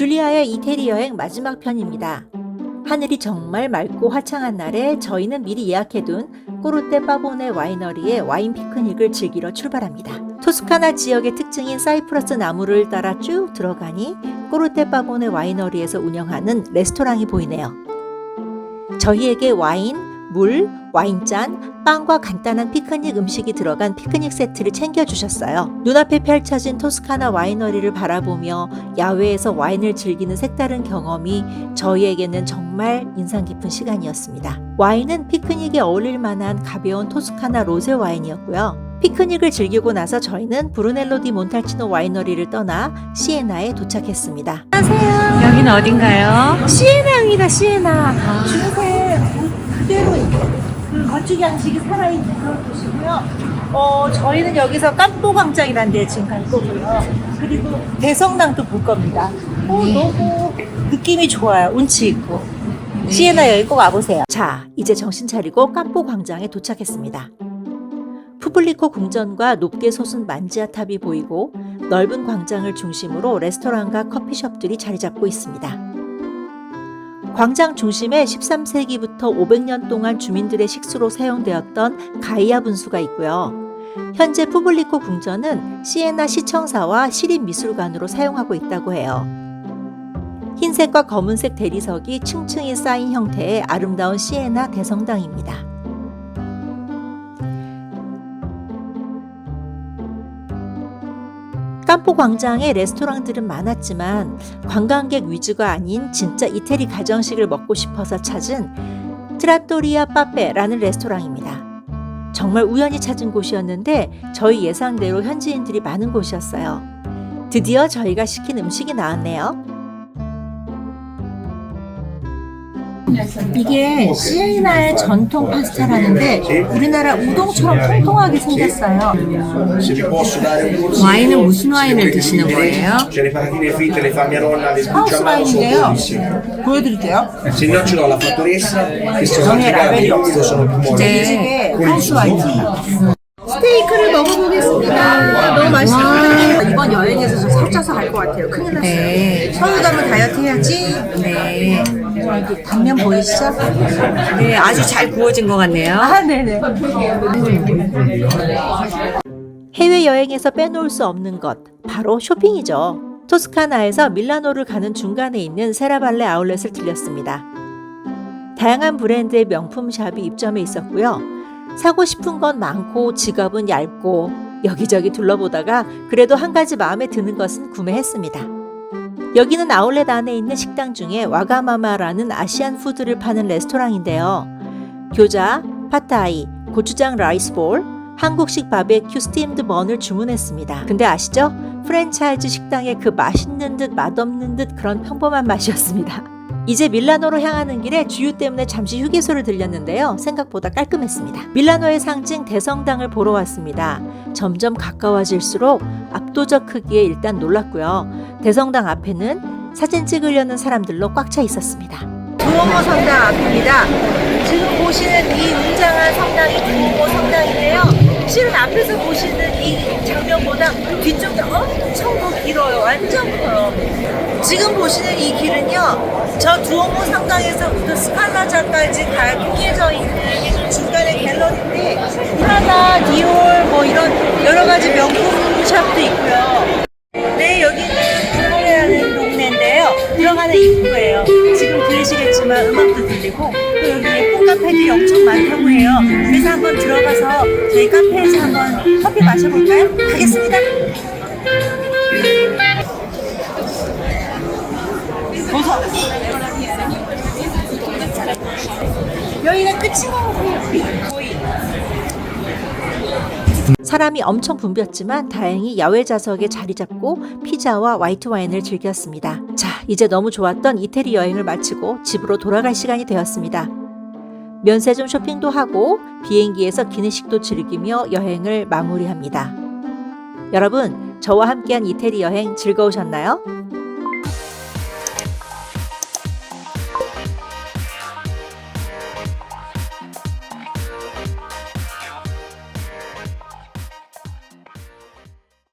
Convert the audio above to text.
줄리아의 이태리 여행 마지막 편입니다. 하늘이 정말 맑고 화창한 날에 저희는 미리 예약해둔 꼬르테 파보네 와이너리의 와인 피크닉을 즐기러 출발합니다. 토스카나 지역의 특징인 사이프러스 나무를 따라 쭉 들어가니 꼬르테 파보네 와이너리에서 운영하는 레스토랑이 보이네요. 저희에게 와인, 물, 와인잔, 빵과 간단한 피크닉 음식이 들어간 피크닉 세트를 챙겨주셨어요. 눈앞에 펼쳐진 토스카나 와이너리를 바라보며 야외에서 와인을 즐기는 색다른 경험이 저희에게는 정말 인상 깊은 시간이었습니다. 와인은 피크닉에 어울릴 만한 가벼운 토스카나 로제 와인이었고요. 피크닉을 즐기고 나서 저희는 브루넬로 디 몬탈치노 와이너리를 떠나 시에나에 도착했습니다. 안녕하세요. 여기는 어딘가요? 시에나입니다, 시에나. 중세 그대로 그 건축 양식이 살아있는 그런 곳이고요. 어, 저희는 여기서 깜보 광장이라는 데 지금 갈 거고요. 그리고 대성당도 볼 겁니다. 어, 너무 느낌이 좋아요. 운치 있고. 시에나 여기 꼭 와보세요. 자, 이제 정신 차리고 깜보 광장에 도착했습니다. 푸블리코 궁전과 높게 솟은 만지아 탑이 보이고 넓은 광장을 중심으로 레스토랑과 커피숍들이 자리 잡고 있습니다. 광장 중심에 13세기부터 500년 동안 주민들의 식수로 사용되었던 가이아 분수가 있고요. 현재 푸블리코 궁전은 시에나 시청사와 시립미술관으로 사용하고 있다고 해요. 흰색과 검은색 대리석이 층층이 쌓인 형태의 아름다운 시에나 대성당입니다. 깜포 광장에 레스토랑들은 많았지만 관광객 위주가 아닌 진짜 이태리 가정식을 먹고 싶어서 찾은 트라토리아 빠페라는 레스토랑입니다. 정말 우연히 찾은 곳이었는데 저희 예상대로 현지인들이 많은 곳이었어요. 드디어 저희가 시킨 음식이 나왔네요. 이게 시에나의 전통 파스타라는데 우리나라 우동처럼 통통하게 생겼어요. 와인은 무슨 와인을 드시는 거예요? 하우스 와인인데요. 보여드릴게요. 정의 라벨이 in 없어. gusto, sono più morbidi. 네. 이게 하우스 와인이에요. 스테이크를 먹어보겠습니다. 너무 맛있겠다. 이번 여행에서 저 살쪄서 갈 것 같아요. 큰일 났어요. 네. 서울 가면 다이어트 해야지. 네. 이렇게 단면 보이시죠? 네, 아주 잘 구워진 것 같네요. 아, 네네. 해외 여행에서 빼놓을 수 없는 것 바로 쇼핑이죠. 토스카나에서 밀라노를 가는 중간에 있는 세라발레 아울렛을 들렸습니다. 다양한 브랜드의 명품 샵이 입점해 있었고요. 사고 싶은 건 많고 지갑은 얇고 여기저기 둘러보다가 그래도 한 가지 마음에 드는 것은 구매했습니다. 여기는 아울렛 안에 있는 식당 중에 와가마마라는 아시안 푸드를 파는 레스토랑인데요. 교자, 파타이, 고추장 라이스볼, 한국식 바베큐 스팀드 번을 주문했습니다. 근데 아시죠? 프랜차이즈 식당의 그 맛있는 듯 맛없는 듯 그런 평범한 맛이었습니다. 이제 밀라노로 향하는 길에 주유 때문에 잠시 휴게소를 들렸는데요. 생각보다 깔끔했습니다. 밀라노의 상징 대성당을 보러 왔습니다. 점점 가까워질수록 압도적 크기에 일단 놀랐고요. 대성당 앞에는 사진 찍으려는 사람들로 꽉 차 있었습니다. 두오모 성당 앞입니다. 지금 보시는 이 웅장한 성당이 두오모 성당인데요. 실은 앞에서 보시는 이 장면보다 뒤쪽이 엄청 더 길어요. 완전 커요. 지금 보시는 이 길은요. 저 두오모 성당에서부터 스칼라자까지 가꾸어져 있는 중간에 갤러리인데 프라다, 디올 뭐 이런 여러 가지 명품 샵도 있고요. 네, 여기는 브로레라는 동네인데요. 들어가는 입구예요. 지금 들으시겠지만 음악도 들리고 또 여기 예쁜 카페들이 엄청 많다고 해요. 그래서 한번 들어가서 저희 카페에서 한번 커피 마셔볼까요? 가겠습니다. 보소. 여기가 끝인 것. 사람이 엄청 붐볐지만 다행히 야외 좌석에 자리 잡고 피자와 화이트 와인을 즐겼습니다. 자, 이제 너무 좋았던 이태리 여행을 마치고 집으로 돌아갈 시간이 되었습니다. 면세점 쇼핑도 하고 비행기에서 기내식도 즐기며 여행을 마무리합니다. 여러분, 저와 함께한 이태리 여행 즐거우셨나요?